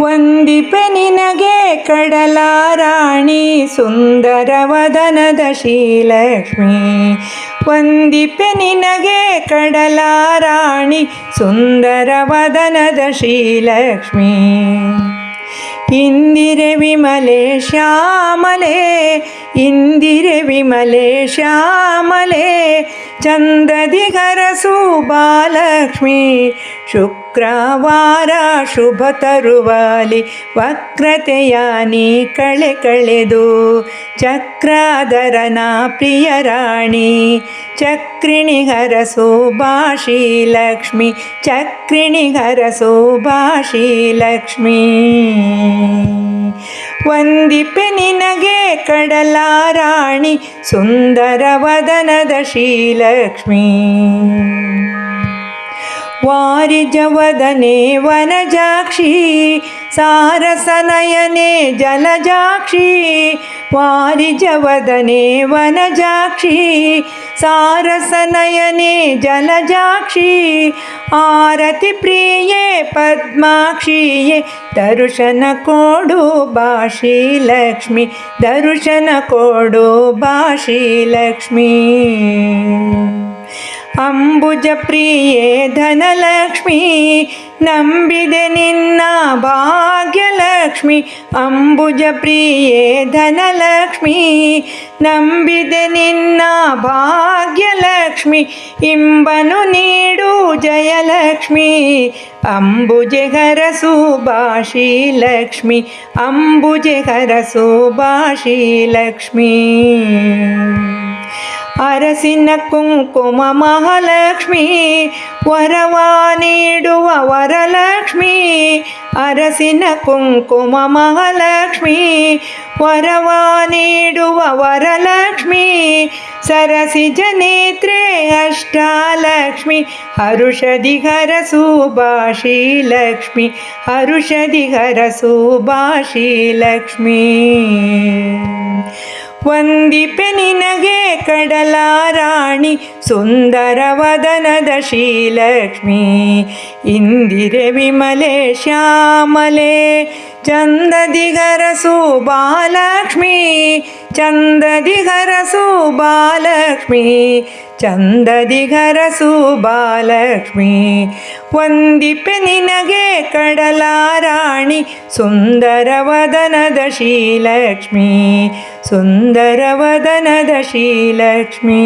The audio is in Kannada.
ವಂದಿಪೆ ನಿನಗೆ ಕಡಲಾರಾಣಿ ಸುಂದರವದನದ ಶ್ರೀಲಕ್ಷ್ಮಿ ವಂದಿಪೆ ನಿನಗೆ ಕಡಲಾರಾಣಿ ಸುಂದರವದನದ ಶ್ರೀಲಕ್ಷ್ಮಿ ಇಂದಿರೆ ವಿಮಲೆ ಶ್ಯಾಮಲೆ ಇಂದಿರೆ ವಿಮಲೆ ಶ್ಯಾಮಲೆ ಚಂದದಿ ಗರಸು ಬಾಲಕ್ಷ್ಮಿ ಶುಕ್ರವಾರ ಶುಭ ತರುವಾಲಿ, ವಕ್ರತೆಯ ನೀ ಕಳೆ ಕಳೆದು, ಚಕ್ರಾಧರನ ಪ್ರಿಯ ರಾಣಿ ಚಕ್ರಿಣಿ ಹರಸು ಭಾಷಿ ಲಕ್ಷ್ಮಿ ಚಕ್ರಿಣಿ ಹರಸು ಭಾಷಿ ಲಕ್ಷ್ಮಿ. ವಂದಿಪೆ ನಿನಗೆ ಕಡಲಾರಾಣಿ ಸುಂದರವದನದ ಶ್ರೀಲಕ್ಷ್ಮೀ वारिजवदने वनजाक्षी सारसनयने जलजाक्षी वारिजवदने वनजाक्षी सारसनयने जलजाक्षी आरतिप्रिये पद्माक्षीये दर्शनकोडु बाशी लक्ष्मी दर्शनकोडो बाशीलक्ष्मि। ಲಕ್ಷ್ಮಿ ದರ್ಶನ ಕೊಡು ಭಾಷಿ ಲಕ್ಷ್ಮೀ ಅಂಬುಜ ಪ್ರಿಯೆ ಧನಲಕ್ಷ್ಮಿ, ನಂಬಿದೆ ನಿನ್ನ ಭಾಗ್ಯಲಕ್ಷ್ಮಿ. ಅಂಬುಜ ಪ್ರಿಯೆ ಧನಲಕ್ಷ್ಮಿ, ನಂಬಿದೆ ನಿನ್ನ ಭಾಗ್ಯಲಕ್ಷ್ಮಿ. ಇಂಬನು ನೀಡು ಜಯಲಕ್ಷ್ಮಿ, ಅಂಬುಜೆ ಹರಸು ಭಾಷಿ ಲಕ್ಷ್ಮಿ ಅಂಬುಜೆ ಹರಸು ಭಾಷಿ ಲಕ್ಷ್ಮೀ ಅರಸಿನ ಕುಂಕುಮ ಮಹಾಲಕ್ಷ್ಮಿ, ವರವ ನೀಡುವ ವರಲಕ್ಷ್ಮಿ. ಅರಸಿನ ಕುಂಕುಮ ಮಹಾಲಕ್ಷ್ಮಿ, ವರವ ನೀಡುವ ವರಲಕ್ಷ್ಮಿ. ಸರಸಿ ಜನೇತ್ರೆ ಅಷ್ಟಾಲಕ್ಷ್ಮಿ ಹರುಷಧಿ ಹರಸು ಭಾಷಿ ಲಕ್ಷ್ಮಿ ಹರುಷಧಿ ಹರಸು ಭಾಷಿ ಲಕ್ಷ್ಮೀ ವಂದಿಪೆ ನಿನಗೆ കടലാരാണി സുന്ദരവദനദ ശ്രീലക്ഷ്മി ഇന്ദിര इन्दिरे ശ്യാമലേ ಚಂದದಿಗರಸು ಬಾಲಕ್ಷ್ಮಿ ಚಂದದಿಗರಸು ಬಾಲಕ್ಷ್ಮಿ ಚಂದದಿಗರಸು ಬಾಲಕ್ಷ್ಮಿ ವಂದಿಪೆ ನಿನಗೆ ಕಡಲಾರಾಣಿ ಸುಂದರವದನದ ಶ್ರೀಲಕ್ಷ್ಮಿ ಸುಂದರವದನದ ಶ್ರೀಲಕ್ಷ್ಮೀ